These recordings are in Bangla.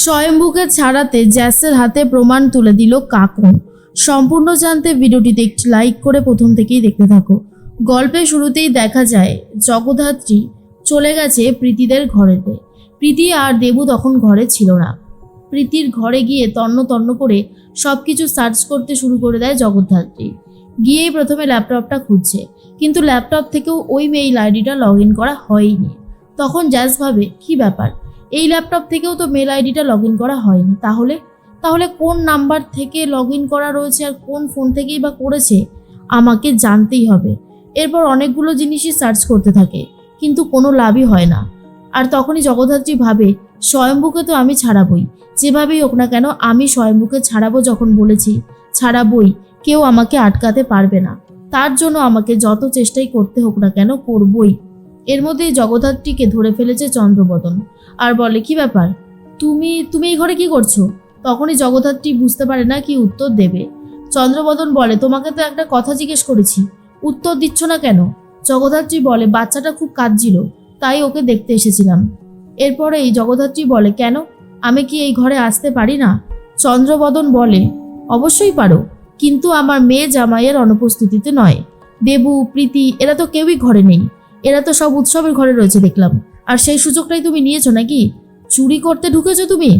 স্বয়ম্ভুকে ছাড়াতে জ্যাসের হাতে প্রমাণ তুলে দিল কাকুন সম্পূর্ণ জানতে ভিডিওটিতে একটি লাইক করে প্রথম থেকেই দেখতে থাকো। গল্পের শুরুতেই দেখা যায়, জগদ্ধাত্রী চলে গেছে প্রীতিদের ঘরেতে। প্রীতি আর দেবু তখন ঘরে ছিল না। প্রীতির ঘরে গিয়ে তন্ন তন্ন করে সব কিছু সার্চ করতে শুরু করে দেয় জগদ্ধাত্রী। গিয়েই প্রথমে ল্যাপটপটা খুঁজছে, কিন্তু ল্যাপটপ থেকেও ওই মেইল আইডিটা লগ ইন করা হয়নি। তখন জ্যাস ভাবে, কী ব্যাপার? এই ল্যাপটপ থেকেও তো মেল আইডিটা লগ ইন করা হয়নি। তাহলে তাহলে কোন নাম্বার থেকে লগ ইন করা রয়েছে আর কোন ফোন থেকেই বা করেছে, আমাকে জানতেই হবে। এরপর অনেকগুলো জিনিসই সার্চ করতে থাকে, কিন্তু কোনো লাভই হয় না। আর তখনই জগদ্ধাত্রী ভাবে, স্বয়ম্ভুকে তো আমি ছাড়াবই। যেভাবেই হোক না কেন, আমি স্বয়ম্ভুকে ছাড়াবো যখন বলেছি, ছাড়াবই। কেউ আমাকে আটকাতে পারবে না। তার জন্য আমাকে যত চেষ্টাই করতে হোক না কেন, করবই। এর মধ্যেই জগদ্ধাত্রীকে ধরে ফেলেছে চন্দ্রবদন। আর বলে, কি ব্যাপার? তুমি তুমি এই ঘরে কি করছ? তখনই জগদ্ধাত্রী বুঝতে পারে না কি উত্তর দেবে। চন্দ্রবদন বলে, তোমাকে তো একটা কথা জিজ্ঞেস করেছি। উত্তর দিচ্ছ না কেন? জগদ্ধাত্রী বলে, বাচ্চাটা খুব কাঁদছিল, তাই ওকে দেখতে এসেছিলাম। এরপরে এই জগদ্ধাত্রী বলে, কেন? আমি কি এই ঘরে আসতে পারি না? চন্দ্রবদন বলে, অবশ্যই পারো, কিন্তু আমার মেয়ে জামাইয়ের অনুপস্থিতিতে নয়। দেবু, প্রীতি, এরা তো কেউই ঘরে নেই। এরা তো সব উৎসবের ঘরে রয়েছে, দেখলাম। আর সেই সুযোগটাই তুমি নিয়েছো নাকি? চুরি করতে ঢুকেছো তুমি?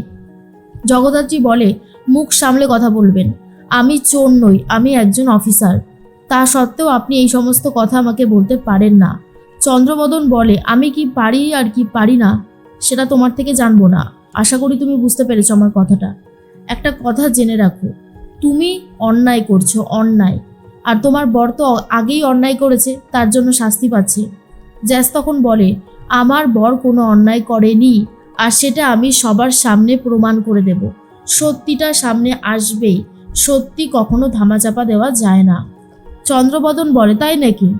জগদ্ধাত্রী বলে, মুখ সামলে কথা বলবেন। আমি চোর নই, আমি একজন অফিসার। তা সত্ত্বেও আপনি এই সমস্ত কথা আমাকে বলতে পারেন না। চন্দ্রবদন বলে, আমি কি পারি আর কি পারি না, সেটা তোমার থেকে জানব না। আশা করি তুমি বুঝতে পেরেছ আমার কথাটা। একটা কথা জেনে রাখো, তুমি অন্যায় করছ, অন্যায়। আর তোমার বর তো আগেই অন্যায় করেছে, তার জন্য শাস্তি পাচ্ছে। জ্যাস তখন বলে আমার বর কোনো অন্যায় করেনি আর সেটা আমি সবার সামনে প্রমাণ করে দেব। সত্যিটা সামনে আসবেই। সত্যি কখনো ধামাচাপা দেওয়া যায় না। চন্দ্রবদন বলে, তাই নাকি?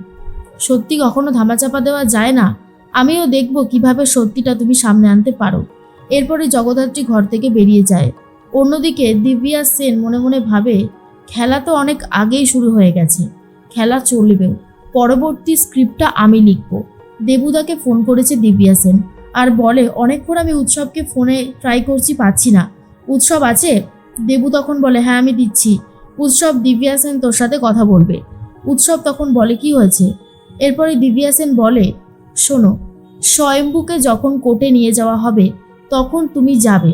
সত্যি কখনো ধামাচাপা দেওয়া যায় না? আমিও দেখব কীভাবে সত্যিটা তুমি সামনে আনতে পারো। এরপরে জগদ্ধাত্রী ঘর থেকে বেরিয়ে যায়। অন্যদিকে দিব্যা সেন মনে মনে ভাবে, খেলা তো অনেক আগেই শুরু হয়ে গেছে। খেলা চলবে। পরবর্তী স্ক্রিপ্টটা আমি লিখব। দেবুদাকে ফোন করেছে দিব্যা সেন আর বলে, অনেকক্ষণ আমি উৎসবকে ফোনে ট্রাই করছি, পাচ্ছি না। উৎসব আছে? দেবু তখন বলে হ্যাঁ আমি দিচ্ছি। উৎসব, দিব্যা সেন তোর সাথে কথা বলবে। উৎসব? তখন বলে, কি হয়েছে? এরপরে দিব্যা সেন বলে, শোনো, স্বয়ম্ভুকে যখন কোর্টে নিয়ে যাওয়া হবে, তখন তুমি যাবে।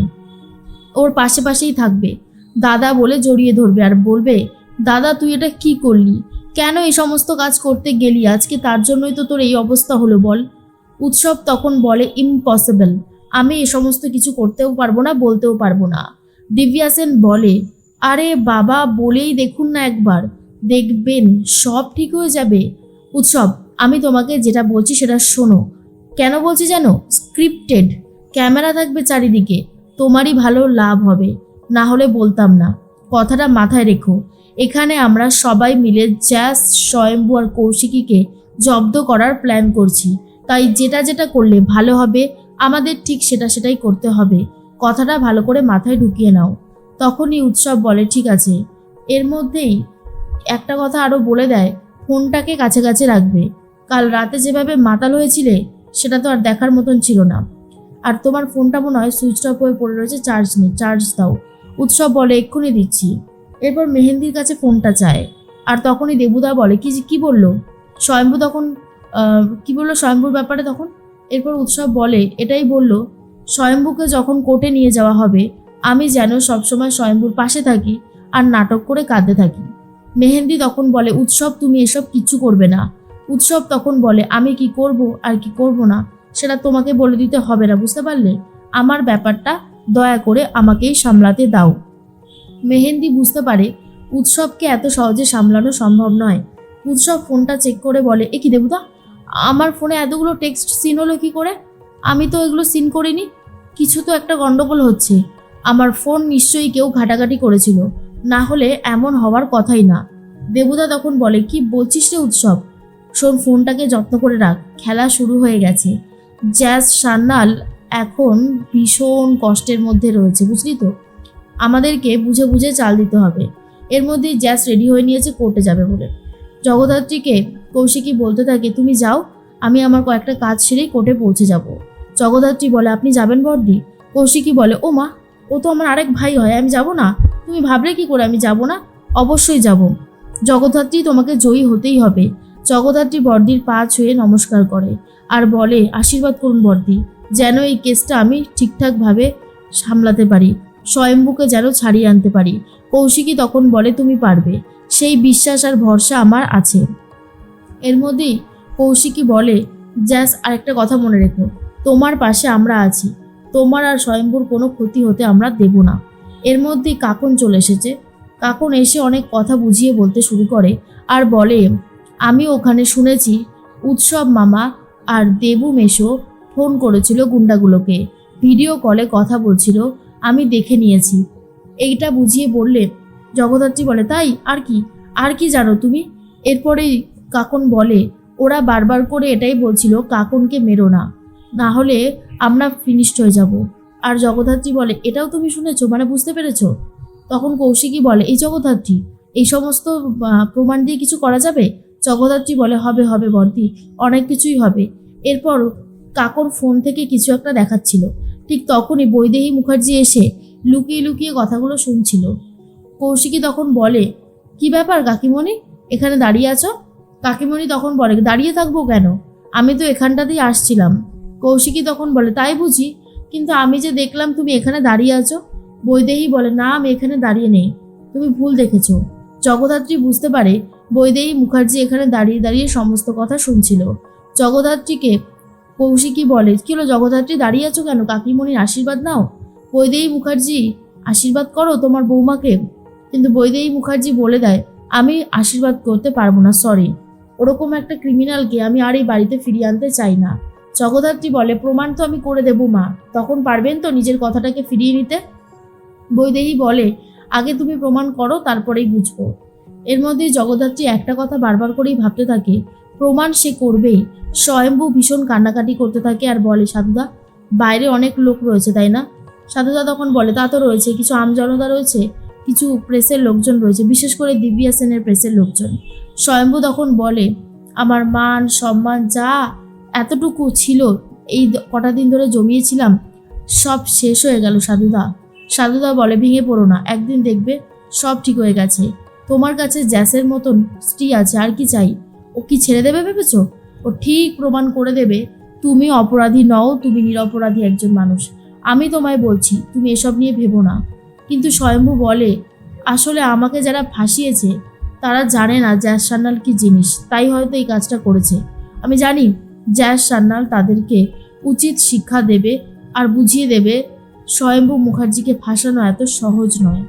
ওর পাশে পাশেই থাকবে। দাদা বলে জড়িয়ে ধরবে। আর বলবে, দাদা, তুই এটা কি করলি? কেন এই সমস্ত কাজ করতে গেলি? আজকে তার জন্যই তো তোর এই অবস্থা হলো, বল। উৎসব তখন বলে ইম্পসিবল আমি এ সমস্ত কিছু করতেও পারব না, বলতেও পারব না। দিব্যা সেন বলে, আরে বাবা, বলেই দেখুন না একবার। দেখবেন, সব ঠিক হয়ে যাবে। উৎসব, আমি তোমাকে যেটা বলছি সেটা শোনো। কেন বলছি জানো? স্ক্রিপ্টেড ক্যামেরা থাকবে চারিদিকে। তোমারই ভালো লাভ হবে। না হলে বলতাম না। কথাটা মাথায় রেখো। এখানে আমরা সবাই মিলে জ্যাস, স্বয়ম্ভু আর কৌশিকীকে জব্দ করার প্ল্যান করছি। তাই যেটা যেটা করলে ভালো হবে, আমাদের ঠিক সেটা সেটাই করতে হবে। কথাটা ভালো করে মাথায় ঢুকিয়ে নাও। তখনই উৎসব বলে, ঠিক আছে। এর মধ্যেই একটা কথা আরও বলে দেয়, ফোনটাকে কাছে কাছে রাখবে। কাল রাতে যেভাবে মাতাল হয়েছিলে, সেটা তো আর দেখার মতন ছিল না। আর তোমার ফোনটা মনে হয় সুইচ অফ হয়ে পড়ে রয়েছে, চার্জ নেই, চার্জ দাও। উৎসব বলে, এক্ষুনি দিচ্ছি। এরপর মেহেন্দির কাছে ফোনটা চায়। আর তখনই দেবুদা বলে, কি কি বলল? স্বয়ম্ভু তখন কি বলল স্বয়ম্ভুর ব্যাপারে তখন? এরপর উৎসব বলে, এটাই বলল, স্বয়ম্ভুকে যখন কোর্টে নিয়ে যাওয়া হবে, আমি যেন সবসময় স্বয়ম্ভুর পাশে থাকি আর নাটক করে কাঁদতে থাকি। মেহেন্দি তখন বলে, উৎসব, তুমি এসব কিচ্ছু করবে না। উৎসব তখন বলে, আমি কি করব আর কি করব না, সেটা তোমাকে বলে দিতে হবে না, বুঝতে পারলে? আমার ব্যাপারটা দয়া করে আমাকেই সামলাতে দাও। মেহেন্দি বুঝতে পারে উৎসবকে এত সহজে সামলানো সম্ভব নয়। উৎসব ফোনটা চেক করে বলে, এ কি দেবুদা আমার ফোনে এতগুলো টেক্সট সিন হলো কী করে? আমি তো এগুলো সিন করিনি। কিছু তো একটা গন্ডগোল হচ্ছে। আমার ফোন নিশ্চয়ই কেউ ঘাটাঘাটি করেছিল। না হলে এমন হওয়ার কথাই না। দেবুদা তখন বলে, কি বলছিস রে উৎসব? শোন, ফোনটাকে যত্ন করে রাখ। খেলা শুরু হয়ে গেছে। জ্যাজ সান্নাল এখন ভীষণ কষ্টের মধ্যে রয়েছে, বুঝলি তো? আমাদেরকে বুঝে বুঝে চাল দিতে হবে। এর মধ্যেই জ্যাস রেডি হয়ে নিয়েছে, কোর্টে যাবে বলে। জগদ্ধাত্রীকে কৌশিকী বলতে থাকে, তুমি যাও, আমি আমার কয়েকটা কাজ সেরেই কোর্টে পৌঁছে যাব। জগদ্ধাত্রী বলে, আপনি যাবেন বর্দি? কৌশিকী বলে, ও মা, ও তো আমার আরেক ভাই হয়, আমি যাব না। তুমি ভাবলে কি করে আমি যাব না? অবশ্যই যাব। জগদ্ধাত্রী তোমাকে জয়ী হতেই হবে। জগদ্ধাত্রী বর্দির পা ছুঁয়ে নমস্কার করে আর বলে, আশীর্বাদ করুন বর্দি, যেন এই কেসটা আমি ঠিকঠাকভাবে সামলাতে পারি। স্বয়ম্ভুকে যেন ছাড়িয়ে আনতে পারি। কৌশিকী তখন বলে, তুমি পারবে। সেই বিশ্বাস আর ভরসা আমার আছে। এর মধ্যেই কৌশিকী বলে, জ্যাস, আরেকটা কথা মনে রেখো। তোমার পাশে আমরা আছি। তোমার আর স্বয়ম্ভুর কোনো ক্ষতি হতে আমরা দেব না। এর মধ্যেই কাকন চলে এসেছে। কাকন এসে অনেক কথা বুঝিয়ে বলতে শুরু করে আর বলে, আমি ওখানে শুনেছি, উৎসব মামা আর দেবু মেশো ফোন করেছিল গুন্ডাগুলোকে। ভিডিও কলে কথা বলছিল আমি দেখে নিয়েছি। এইটা বুঝিয়ে বললে জগদ্ধাত্রী বলে, তাই? আর কি? আর কি জানো তুমি? এরপরেই কাকন বলে, ওরা বারবার করে এটাই বলছিল, কাকনকে মেরো না। না হলে আমরা ফিনিশড হয়ে যাব। আর জগদ্ধাত্রী বলে, এটাও তুমি শুনেছো? মানে বুঝতে পেরেছ? তখন কৌশিকী বলে, এই জগদ্ধাত্রী, এই সমস্ত প্রমাণ দিয়ে কিছু করা যাবে? জগদ্ধাত্রী বলে, হবে হবে বর্দি অনেক কিছুই হবে। এরপর কাকর ফোন থেকে কিছু একটা দেখাচ্ছিল। ঠিক তখনই বৈদেহী মুখার্জি এসে লুকিয়ে লুকিয়ে কথাগুলো শুনছিল। কৌশিকী তখন বলে, কি ব্যাপার কাকিমণি? এখানে দাঁড়িয়ে আছো? কাকিমণি তখন বলে, দাঁড়িয়ে থাকব কেন? আমি তো এখানটাতেই আসছিলাম। কৌশিকী তখন বলে, তাই বুঝি, কিন্তু আমি যে দেখলাম তুমি এখানে দাঁড়িয়ে আছো। বৈদেহী বলে, না, আমি এখানে দাঁড়িয়ে নেই। তুমি ভুল দেখেছ। জগদ্ধাত্রী বুঝতে পারে বৈদেহী মুখার্জি এখানে দাঁড়িয়ে দাঁড়িয়ে সমস্ত কথা শুনছিল। জগদ্ধাত্রীকে কৌশিকী বলে, কি হলো জগদ্ধাত্রী, দাঁড়িয়ে আছো কেন? কাকিমণির আশীর্বাদ নাও। বৈদেহী মুখার্জি, আশীর্বাদ করো তোমার বৌমাকে। কিন্তু বৈদেহী মুখার্জি বলে দেয়, আমি আশীর্বাদ করতে পারব না সরি ওরকম একটা ক্রিমিনালকে আমি আর এই বাড়িতে ফিরিয়ে আনতে চাই না। জগদ্ধাত্রী বলে, প্রমাণ তো আমি করে দেবো, মা। তখন পারবেন তো নিজের কথাটাকে ফিরিয়ে নিতে? বৈদেহী বলে, আগে তুমি প্রমাণ করো, তারপরেই বুঝব। এর মধ্যে জগদ্ধাত্রী একটা কথা বারবার করেই ভাবতে থাকে প্রমাণ সে করবেই। স্বয়ম্ভু ভীষণ কান্নাকাটি করতে থাকে আর বলে, সাধুদা, বাইরে অনেক লোক রয়েছে, তাই না? সাধুদা তখন বলে, তা তো রয়েছে, কিছু আমজনতা রয়েছে, কিছু প্রেসের লোকজন রয়েছে, বিশেষ করে দিব্যা সেনের প্রেসের লোকজন। স্বয়ম্ভু তখন বলে, আমার মান, সম্মান যা এতটুকু ছিল, এই কটা দিন ধরে জমিয়েছিলাম, সব শেষ হয়ে গেল, সাধুদা। সাধুদা বলে, ভেঙে পড়ো না, একদিন দেখবে সব ঠিক হয়ে গেছে। তোমার কাছে জ্যাসের মতন স্ত্রী আছে, আর কি চাই? ও কি ছেড়ে দেবে ভেবেছো? ও ঠিক প্রমাণ করে দেবে, তুমি অপরাধী নও, তুমি নিরপরাধী একজন মানুষ। আমি তোমায় বলছি, তুমি এসব নিয়ে ভেবো না। কিন্তু স্বয়ম্ভু বলে, আসলে আমাকে যারা ফাঁসিয়েছে, তারা জানে না জ্যাস সান্যাল কি জিনিস, তাই হয়তো এই কাজটা করেছে। আমি জানি, জ্যাস সান্যাল তাদেরকে উচিত শিক্ষা দেবে আর বুঝিয়ে দেবে, স্বয়ম্ভু মুখার্জিকে ফাঁসানো এত সহজ নয়।